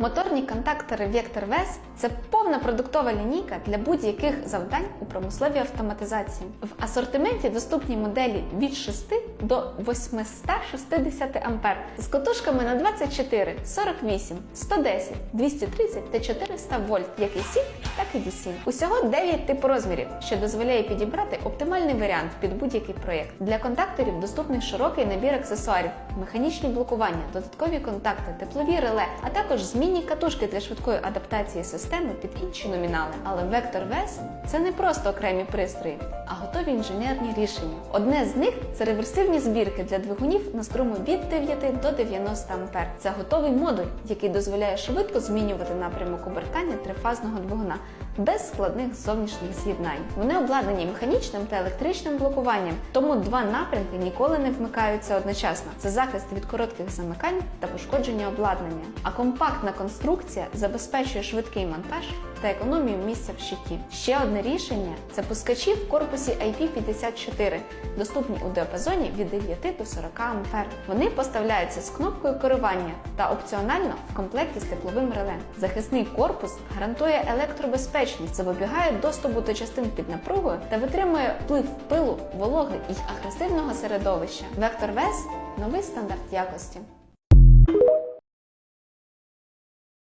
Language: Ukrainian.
Моторні контактори Vector VES – це повна продуктова лінійка для будь-яких завдань у промисловій автоматизації. В асортименті доступні моделі від 6 до 860 А з котушками на 24, 48, 110, 230 та 400 вольт, як і C, так і DC. Усього 9 типу розмірів, що дозволяє підібрати оптимальний варіант під будь-який проєкт. Для контакторів доступний широкий набір аксесуарів, механічні блокування, додаткові контакти, теплові реле, а також змінні катушки для швидкої адаптації системи під інші номінали. Але Vector VES – це не просто окремі пристрої, а готові інженерні рішення. Одне з них це реверсивні збірки для двигунів на струму від 9 до 90 А. Це готовий модуль, який дозволяє швидко змінювати напрямок обертання трифазного двигуна без складних зовнішніх з'єднань. Вони обладнані механічним та електричним блокуванням, тому два напрямки ніколи не вмикаються одночасно. Це захист від коротких замикань та пошкодження обладнання. А компактна конструкція забезпечує швидкий монтаж та економію місця в щиті. Ще одне рішення це пускачі в корпусі IP54, доступні у діапазоні від 9 до 40 А. Вони поставляються з кнопкою керування та опціонально в комплекті з тепловим реле. Захисний корпус гарантує електробезпечність, запобігає доступу до частин під напругою та витримує вплив пилу, вологи і агресивного середовища. Vector VES – новий стандарт якості.